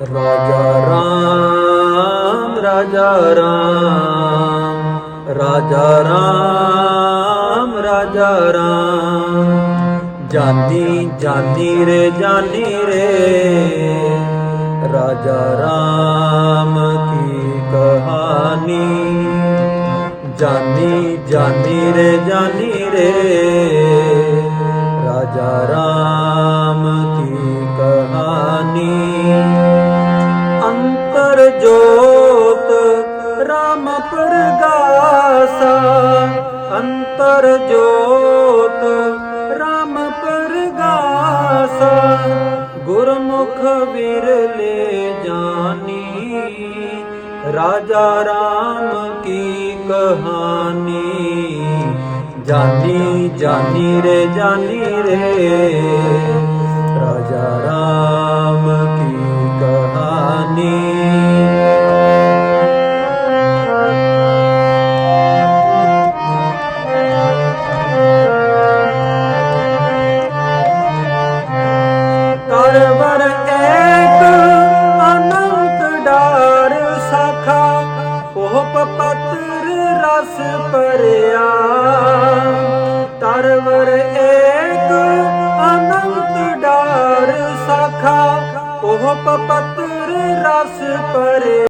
ਰਾਜਾ ਰਾਮ ਰਾਜਾ ਰਾਮ ਰਾਜਾ ਰਾਮ ਰਾਜਾ ਰਾਮ ਜਾਨੀ ਜਾਨੀ ਰੇ ਜਾਨੀ ਰੇ ਰਾਜਾ ਰਾਮ ਕੀ ਕਹਾਣੀ ਜਾਨੀ ਜਾਨੀ ਰੇ ਜਾਨੀ ਰੇ ਰਾਜਾ ਰਾਮ ਜੋਤ, ਰਾਮ ਪ੍ਰਗਾਸਾ, ਅੰਤਰ ਜੋਤ, ਰਾਮ ਪ੍ਰਗਾਸਾ, ਗੁਰਮੁਖ ਵਿਰਲੇ ਜਾਨੀ, ਰਾਜਾ ਰਾਮ ਕੀ ਕਹਾਣੀ ਜਾਨੀ ਜਾਨੀ ਰੇ ਜਾਨੀ ਰੇ, ਰਾਜਾ ਰਾਮ ਕੀ ਕਹਾਣੀ ਉਹ ਪਪਤਰ ਰਸ ਭਰਿਆ। ਤਰਵਰ ਏਕ ਅਨੰਤ ਡਾਰ ਸਖਾ। ਉਹ ਪਪਤਰ ਰਸ ਭਰਿਆ।